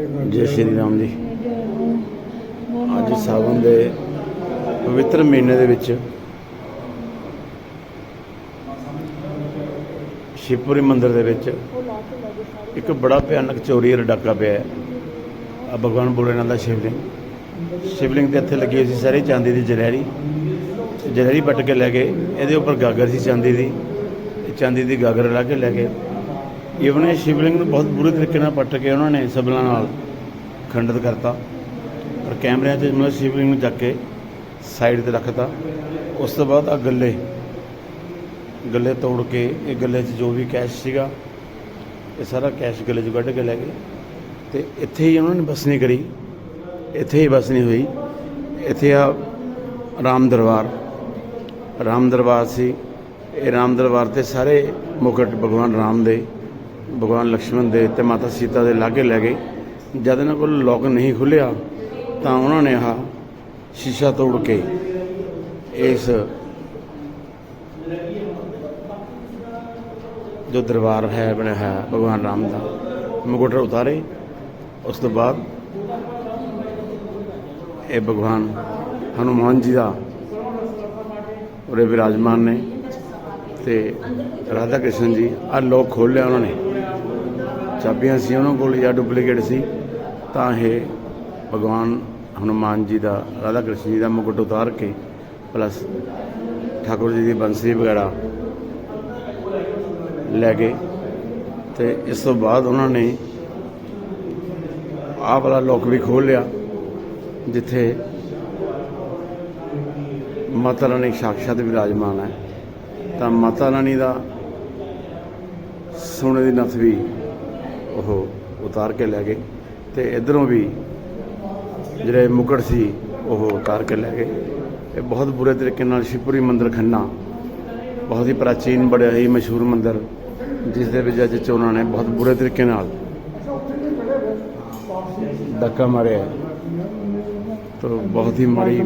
ਜੈ ਸ਼੍ਰੀ ਰਾਮ ਜੀ। ਅੱਜ ਸਾਵਨ ਦੇ ਪਵਿੱਤਰ ਮਹੀਨੇ ਦੇ ਵਿੱਚ ਸ਼ਿਵਪੁਰੀ ਮੰਦਿਰ ਦੇ ਵਿੱਚ ਇੱਕ ਬੜਾ ਭਿਆਨਕ ਚੋਰੀ ਦਾ ਡਾਕਾ ਪਿਆ ਹੈ। ਆ ਭਗਵਾਨ ਭੋਲੇਨਾਥ ਦਾ ਸ਼ਿਵਲਿੰਗ। ਸ਼ਿਵਲਿੰਗ ਦੇ ਇੱਥੇ ਲੱਗੀ ਹੋਈ ਸੀ ਸਾਰੀ ਚਾਂਦੀ ਦੀ ਜਲੈਰੀ ਜਲੈਰੀ ਪੱਟ ਕੇ ਲੈ ਗਏ। ਇਹਦੇ ਉੱਪਰ ਗਾਗਰ ਸੀ ਚਾਂਦੀ ਦੀ। ਚਾਂਦੀ ਦੀ ਗਾਗਰ ਲਾ ਕੇ ਲੈ ਗਏ। ਇਵਨ ਇਹ ਸ਼ਿਵਲਿੰਗ ਨੂੰ ਬਹੁਤ ਬੁਰੇ ਤਰੀਕੇ ਨਾਲ ਪੱਟ ਕੇ ਉਹਨਾਂ ਨੇ ਸਬਲਾਂ ਨਾਲ ਖੰਡਿਤ ਕਰਤਾ। ਪਰ ਕੈਮਰਿਆਂ 'ਚ ਮਤਲਬ ਸ਼ਿਵਲਿੰਗ ਨੂੰ ਚੱਕ ਕੇ ਸਾਈਡ ਤੇ ਰੱਖਤਾ। ਉਸ ਤੋਂ ਬਾਅਦ ਆ ਗੱਲੇ ਗੱਲੇ ਤੋੜ ਕੇ, ਇਹ ਗੱਲੇ 'ਚ ਜੋ ਵੀ ਕੈਸ਼ ਸੀਗਾ, ਇਹ ਸਾਰਾ ਕੈਸ਼ ਗੱਲੇ 'ਚ ਕੱਢ ਕੇ ਲੈ ਗਏ। ਤੇ ਇੱਥੇ ਹੀ ਉਹਨਾਂ ਨੇ ਬਸਣੀ ਕਰੀ। ਇੱਥੇ ਹੀ ਬਸਣੀ ਹੋਈ। ਇੱਥੇ ਆ ਰਾਮ ਦਰਬਾਰ। ਰਾਮ ਦਰਬਾਰ ਸੀ। ਇਹ ਰਾਮ ਦਰਬਾਰ ਤੇ ਸਾਰੇ ਮੁਕਟ ਭਗਵਾਨ ਰਾਮ ਦੇ ਭਗਵਾਨ ਲਕਸ਼ਮਣ ਦੇ ਤੇ ਮਾਤਾ ਸੀਤਾ ਦੇ ਲਾਗੇ ਲੈ ਗਏ। ਜਦ ਇਹਨਾਂ ਕੋਲ ਲੋਕ ਨਹੀਂ ਖੁੱਲਿਆ, ਤਾਂ ਉਹਨਾਂ ਨੇ ਆਹ ਸ਼ੀਸ਼ਾ ਤੋੜ ਕੇ ਇਸ ਜੋ ਦਰਬਾਰ ਹੈ, ਬਣਿਆ ਹੈ, ਭਗਵਾਨ ਰਾਮ ਦਾ ਮੁਕਟ ਉਤਾਰੇ। ਉਸ ਤੋਂ ਬਾਅਦ ਇਹ ਭਗਵਾਨ ਹਨੂਮਾਨ ਜੀ ਦਾ ਉਰੇ ਵਿਰਾਜਮਾਨ ਨੇ। ਤੇ ਰਾਧਾ ਕ੍ਰਿਸ਼ਨ ਜੀ, ਆ ਲੋਕ ਖੋਲ੍ਹ ਲਿਆ ਉਹਨਾਂ ਨੇ। ਚਾਬੀਆਂ ਸੀ ਉਹਨਾਂ ਕੋਲ, ਜਾਂ ਡੁਪਲੀਕੇਟ ਸੀ। ਤਾਂ ਇਹ ਭਗਵਾਨ ਹਨੂਮਾਨ ਜੀ ਦਾ, ਰਾਧਾ ਕ੍ਰਿਸ਼ਨ ਜੀ ਦਾ ਮੁਕਟ ਉਤਾਰ ਕੇ ਪਲੱਸ ਠਾਕੁਰ ਜੀ ਦੀ ਬੰਸਰੀ ਵਗੈਰਾ ਲੈ ਗਏ। ਤੇ ਇਸ ਤੋਂ ਬਾਅਦ ਉਹਨਾਂ ਨੇ ਆਹ ਵਾਲਾ ਲੋਕ ਵੀ ਖੋਲ੍ਹ ਲਿਆ ਜਿੱਥੇ ਮਾਤਾ ਰਾਣੀ ਸਾਕਸ਼ਾਤ ਵਿਰਾਜਮਾਨ ਹੈ। ਤਾਂ ਮਾਤਾ ਰਾਣੀ ਦਾ ਸੋਨੇ ਦੀ ਨਥ ਵੀ ਉਹ ਉਤਾਰ ਕੇ ਲੈ ਗਏ ਤੇ ਇਧਰੋਂ ਵੀ ਜਿਹੜੇ ਮੁਕੜ ਸੀ ਉਹ ਉਤਾਰ ਕੇ ਲੈ ਗਏ। ਇਹ ਬਹੁਤ ਬੁਰੇ ਤਰੀਕੇ ਨਾਲ ਸ਼ਿਵਪੁਰੀ ਮੰਦਿਰ ਖੰਨਾ, ਬਹੁਤ ਹੀ ਪ੍ਰਾਚੀਨ ਬੜਿਆ ਹੀ ਮਸ਼ਹੂਰ ਮੰਦਿਰ, ਜਿਸ ਦੇ ਵਿੱਚ ਅੱਜ ਚੋਰਾਂ ਨੇ ਬਹੁਤ ਬੁਰੇ ਤਰੀਕੇ ਨਾਲ ਧੱਕਾ ਮਾਰਿਆ। ਤਾਂ ਬਹੁਤ ਹੀ ਮਾੜੀ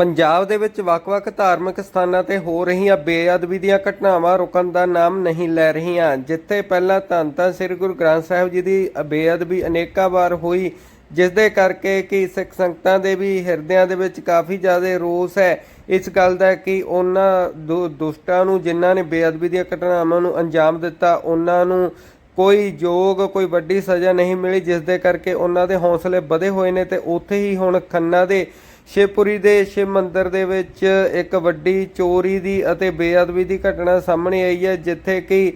ਪੰਜਾਬ ਦੇ ਵਿੱਚ ਵੱਖ-ਵੱਖ ਧਾਰਮਿਕ ਸਥਾਨਾਂ ਤੇ ਹੋ ਰਹੀਆਂ ਬੇਅਦਬੀ ਦੀਆਂ ਘਟਨਾਵਾਂ ਰੁਕਣ ਦਾ ਨਾਮ ਨਹੀਂ ਲੈ ਰਹੀਆਂ। ਜਿੱਥੇ ਪਹਿਲਾਂ ਧੰਨ ਧੰਨ ਸ੍ਰੀ ਗੁਰੂ ਗ੍ਰੰਥ ਸਾਹਿਬ ਜੀ ਦੀ ਬੇਅਦਬੀ ਅਨੇਕਾਂ ਵਾਰ ਹੋਈ ਜਿਸ ਦੇ ਕਰਕੇ ਕਿ ਸਿੱਖ ਸੰਗਤਾਂ ਦੇ ਵੀ ਹਿਰਦਿਆਂ ਦੇ ਵਿੱਚ ਕਾਫੀ ਜ਼ਿਆਦਾ ਰੋਸ ਹੈ। ਇਸ ਗੱਲ ਦਾ ਕਿ ਉਹਨਾਂ ਦੁ- ਦੁਸ਼ਟਾਂ ਨੂੰ, ਜਿਨ੍ਹਾਂ ਨੇ ਬੇਅਦਬੀ ਦੀਆਂ ਘਟਨਾਵਾਂ ਨੂੰ ਅੰਜਾਮ ਦਿੱਤਾ, ਉਹਨਾਂ ਨੂੰ ਕੋਈ ਯੋਗ, ਕੋਈ ਵੱਡੀ ਸਜ਼ਾ ਨਹੀਂ ਮਿਲੀ ਜਿਸ ਦੇ ਕਰਕੇ ਉਹਨਾਂ ਦੇ ਹੌਸਲੇ ਵਧੇ ਹੋਏ ਨੇ ਤੇ ਉੱਥੇ ਹੀ ਹੁਣ ਖੰਨਾ ਦੇ ਸ਼ਿਵਪੁਰੀ ਦੇ ਸ਼ਿਵ ਮੰਦਿਰ ਦੇ ਵਿੱਚ ਇੱਕ ਵੱਡੀ ਚੋਰੀ ਦੀ ਅਤੇ ਬੇਅਦਬੀ ਦੀ ਘਟਨਾ ਸਾਹਮਣੇ ਆਈ ਹੈ, ਜਿੱਥੇ ਕਿ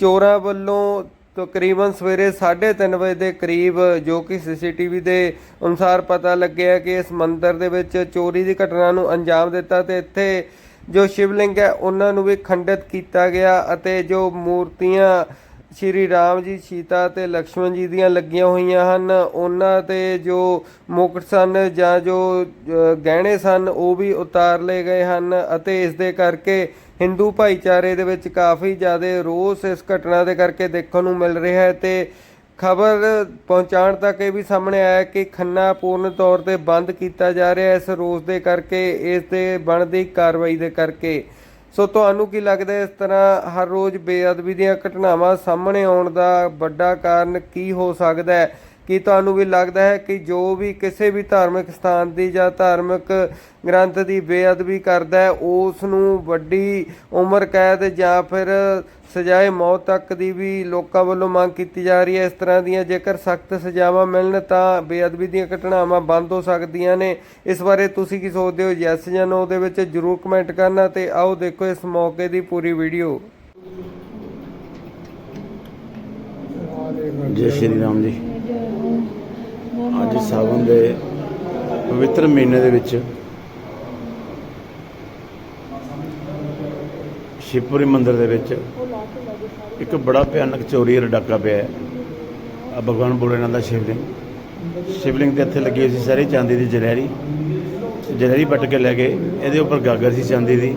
ਚੋਰਾਂ ਵੱਲੋਂ ਤਕਰੀਬਨ ਸਵੇਰੇ 3:30 ਵਜੇ ਦੇ ਕਰੀਬ, ਜੋ ਕਿ ਸੀਸੀਟੀਵੀ ਦੇ ਅਨੁਸਾਰ ਪਤਾ ਲੱਗਿਆ ਕਿ ਇਸ ਮੰਦਿਰ ਦੇ ਵਿੱਚ ਚੋਰੀ ਦੀ ਘਟਨਾ ਨੂੰ ਅੰਜਾਮ ਦਿੱਤਾ ਤੇ ਇੱਥੇ ਜੋ ਸ਼ਿਵਲਿੰਗ ਹੈ, ਉਹਨਾਂ ਨੂੰ ਵੀ ਖੰਡਿਤ ਕੀਤਾ ਗਿਆ ਅਤੇ ਜੋ ਮੂਰਤੀਆਂ ਸ਼੍ਰੀ ਰਾਮ ਜੀ, ਸੀਤਾ ਤੇ ਲਕਸ਼ਮਣ ਜੀ ਦੀਆਂ ਲੱਗੀਆਂ ਹੋਈਆਂ ਹਨ। ਉਹਨਾਂ ਤੇ ਜੋ ਮੁਕਟ ਸਨ ਜਾਂ ਜੋ ਗਹਿਣੇ ਸਨ, ਉਹ ਵੀ ਉਤਾਰ ਲਏ ਗਏ ਹਨ ਅਤੇ ਇਸ ਦੇ ਕਰਕੇ ਹਿੰਦੂ ਭਾਈਚਾਰੇ ਦੇ ਵਿੱਚ ਕਾਫੀ ਜ਼ਿਆਦਾ ਰੋਸ ਇਸ ਘਟਨਾ ਦੇ ਕਰਕੇ ਦੇਖਣ ਨੂੰ ਮਿਲ ਰਿਹਾ ਹੈ ਤੇ ਖਬਰ ਪਹੁੰਚਾਉਣ ਤੱਕ ਇਹ ਵੀ ਸਾਹਮਣੇ ਆਇਆ ਕਿ ਖੰਨਾ ਪੂਰਨ ਤੌਰ ਤੇ ਬੰਦ ਕੀਤਾ ਜਾ ਰਿਹਾ ਇਸ ਰੋਸ ਦੇ ਕਰਕੇ ਇਸ ਤੇ ਬਣਦੀ ਕਾਰਵਾਈ ਦੇ ਕਰਕੇ ਸੋ ਤੁਹਾਨੂੰ ਕੀ ਲੱਗਦਾ ਇਸ ਤਰ੍ਹਾਂ ਹਰ ਰੋਜ਼ ਬੇਅਦਬੀ ਦੀਆਂ ਘਟਨਾਵਾਂ ਸਾਹਮਣੇ ਆਉਣ ਦਾ ਵੱਡਾ ਕਾਰਨ ਕੀ ਹੋ ਸਕਦਾ ਹੈ? ਕੀ ਤੁਹਾਨੂੰ ਵੀ ਲੱਗਦਾ ਹੈ ਕਿ ਜੋ ਵੀ ਕਿਸੇ ਵੀ ਧਾਰਮਿਕ ਸਥਾਨ ਦੀ ਜਾਂ ਧਾਰਮਿਕ ਗ੍ਰੰਥ ਦੀ ਬੇਅਦਬੀ ਕਰਦਾ ਹੈ ਉਸ ਨੂੰ ਵੱਡੀ ਉਮਰ ਕੈਦ ਜਾਂ ਫਿਰ ਸਜ਼ਾਏ ਮੌਤ ਤੱਕ ਦੀ ਵੀ ਲੋਕਾਂ ਵੱਲੋਂ ਮੰਗ ਕੀਤੀ ਜਾ ਰਹੀ ਹੈ। ਇਸ ਤਰ੍ਹਾਂ ਦੀਆਂ ਜੇਕਰ ਸਖਤ ਸਜ਼ਾਵਾਂ ਮਿਲਣ ਤਾਂ ਬੇਅਦਬੀ ਦੀਆਂ ਘਟਨਾਵਾਂ ਬੰਦ ਹੋ ਸਕਦੀਆਂ ਨੇ। ਇਸ ਬਾਰੇ ਤੁਸੀਂ ਕੀ ਸੋਚਦੇ ਹੋ? ਯੈਸ ਜਾਂ ਨੋ ਦੇ ਵਿੱਚ ਜਰੂਰ ਕਮੈਂਟ ਕਰਨਾ ਤੇ ਆਓ ਦੇਖੋ ਇਸ ਮੌਕੇ ਦੀ ਪੂਰੀ ਵੀਡੀਓ। ਜੈ ਸ਼੍ਰੀ ਰਾਮ ਜੀ। ਅੱਜ ਸਾਵਨ ਦੇ ਪਵਿੱਤਰ ਮਹੀਨੇ ਦੇ ਵਿੱਚ ਸ਼ਿਵਪੁਰੀ ਮੰਦਿਰ ਦੇ ਵਿੱਚ ਇੱਕ ਬੜਾ ਭਿਆਨਕ ਚੋਰੀ ਦਾ ਡਾਕਾ ਪਿਆ ਹੈ। ਆ ਭਗਵਾਨ ਭੋਲੇਨਾਥ ਦਾ ਸ਼ਿਵਲਿੰਗ। ਸ਼ਿਵਲਿੰਗ ਦੇ ਇੱਥੇ ਲੱਗੀ ਹੋਈ ਸੀ ਸਾਰੀ ਚਾਂਦੀ ਦੀ ਜਲੈਰੀ ਜਲੈਰੀ ਪੱਟ ਕੇ ਲੈ ਗਏ। ਇਹਦੇ ਉੱਪਰ ਗਾਗਰ ਸੀ ਚਾਂਦੀ ਦੀ।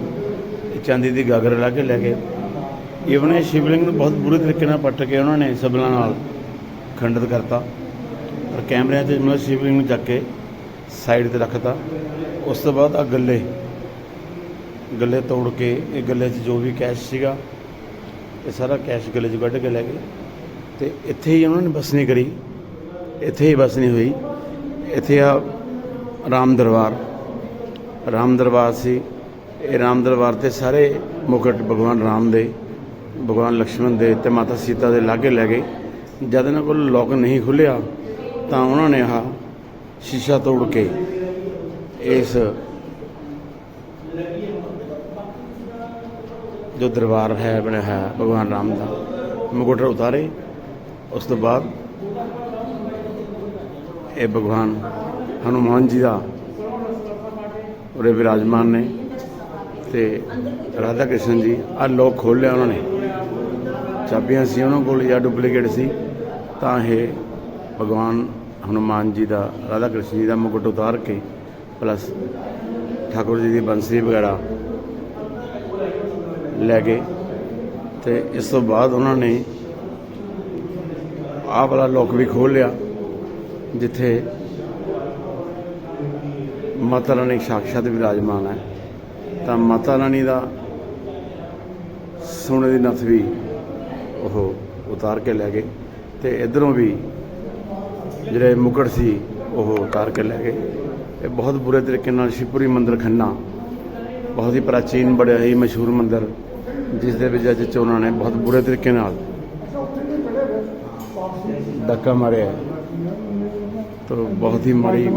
ਚਾਂਦੀ ਦੀ ਗਾਗਰ ਲਾ ਕੇ ਲੈ ਗਏ। ਇਵਨ ਸ਼ਿਵਲਿੰਗ ਨੂੰ ਬਹੁਤ ਬੁਰੇ ਤਰੀਕੇ ਨਾਲ ਪੱਟ ਕੇ ਉਹਨਾਂ ਨੇ ਸਬਲਾਂ ਨਾਲ ਖੰਡਿਤ ਕਰਤਾ। ਪਰ ਕੈਮਰਿਆਂ 'ਚ ਮਤਲਬ ਸ਼ਿਵਲਿੰਗ ਨੂੰ ਚੱਕ ਕੇ ਸਾਈਡ ਤੇ ਰੱਖਤਾ। ਉਸ ਤੋਂ ਬਾਅਦ ਆ ਗੱਲੇ ਗੱਲੇ ਤੋੜ ਕੇ, ਇਹ ਗੱਲੇ 'ਚ ਜੋ ਵੀ ਕੈਸ਼ ਸੀਗਾ, ਇਹ ਸਾਰਾ ਕੈਸ਼ ਗੱਲੇ 'ਚ ਕੱਢ ਕੇ ਲੈ ਗਏ। ਤੇ ਇੱਥੇ ਹੀ ਉਹਨਾਂ ਨੇ ਬਸਣੀ ਕਰੀ। ਇੱਥੇ ਹੀ ਬਸ ਹੋਈ। ਇੱਥੇ ਆ ਰਾਮ ਦਰਬਾਰ। ਰਾਮ ਦਰਬਾਰ ਸੀ। ਇਹ ਰਾਮ ਦਰਬਾਰ ਤੇ ਸਾਰੇ ਮੁਕਟ ਭਗਵਾਨ ਰਾਮ ਦੇ, ਭਗਵਾਨ ਲਕਸ਼ਮਣ ਦੇ ਤੇ ਮਾਤਾ ਸੀਤਾ ਦੇ ਲਾਗੇ ਲੈ ਗਏ। ਜਦ ਇਹਨਾਂ ਕੋਲ ਲੋਕ ਨਹੀਂ ਖੁੱਲਿਆ ਤਾਂ ਉਹਨਾਂ ਨੇ ਆਹ ਸ਼ੀਸ਼ਾ ਤੋੜ ਕੇ ਇਸ ਜੋ ਦਰਬਾਰ ਹੈ, ਬਣਿਆ ਹੈ, ਭਗਵਾਨ ਰਾਮ ਦਾ ਮੁਕਟ ਉਤਾਰੇ। ਉਸ ਤੋਂ ਬਾਅਦ ਇਹ ਭਗਵਾਨ ਹਨੂਮਾਨ ਜੀ ਦਾ ਉਰੇ ਵਿਰਾਜਮਾਨ ਨੇ ਤੇ ਰਾਧਾ ਕ੍ਰਿਸ਼ਨ ਜੀ ਆ ਲੋਕ ਖੋਲ ਉਹਨਾਂ ਨੇ। ਚਾਬੀਆਂ ਸੀ ਉਹਨਾਂ ਕੋਲ ਜਾਂ ਡੁਪਲੀਕੇਟ ਸੀ, ਤਾਂ ਇਹ ਭਗਵਾਨ ਹਨੂਮਾਨ ਜੀ ਦਾ, ਰਾਧਾ ਕ੍ਰਿਸ਼ਨ ਜੀ ਦਾ ਮੁਕਟ ਉਤਾਰ ਕੇ ਪਲੱਸ ਠਾਕੁਰ ਜੀ ਦੀ ਬੰਸਰੀ ਵਗੈਰਾ ਲੈ ਗਏ। ਤੇ ਇਸ ਤੋਂ ਬਾਅਦ ਉਹਨਾਂ ਨੇ ਆਹ ਵਾਲਾ ਲੋਕ ਵੀ ਖੋਲ ਲਿਆ, ਜਿੱਥੇ ਮਾਤਾ ਰਾਣੀ ਸਾਖਸ਼ਾਤ ਵਿਰਾਜਮਾਨ ਹੈ। ਤਾਂ ਮਾਤਾ ਰਾਣੀ ਦਾ ਸੋਨੇ ਦੀ ਨਥ ਵੀ ਉਹ ਉਤਾਰ ਕੇ ਲੈ ਗਏ। ਤੇ ਇਧਰੋਂ ਵੀ ਜਿਹੜੇ ਮੁਕਟ ਸੀ, ਉਹ ਉਤਾਰ ਕੇ ਲੈ ਗਏ। ਇਹ ਬਹੁਤ ਬੁਰੇ ਤਰੀਕੇ ਨਾਲ ਸ਼ਿਵਪੁਰੀ ਮੰਦਿਰ ਖੰਨਾ, ਬਹੁਤ ਹੀ ਪ੍ਰਾਚੀਨ, ਬੜਿਆ ਹੀ ਮਸ਼ਹੂਰ ਮੰਦਿਰ, ਜਿਸ ਦੇ ਵਿੱਚ ਅੱਜ ਉਹਨਾਂ ਨੇ ਬਹੁਤ ਬੁਰੇ ਤਰੀਕੇ ਨਾਲ ਧੱਕਾ ਮਾਰਿਆ। ਤਾਂ ਬਹੁਤ ਹੀ ਮਾੜੀ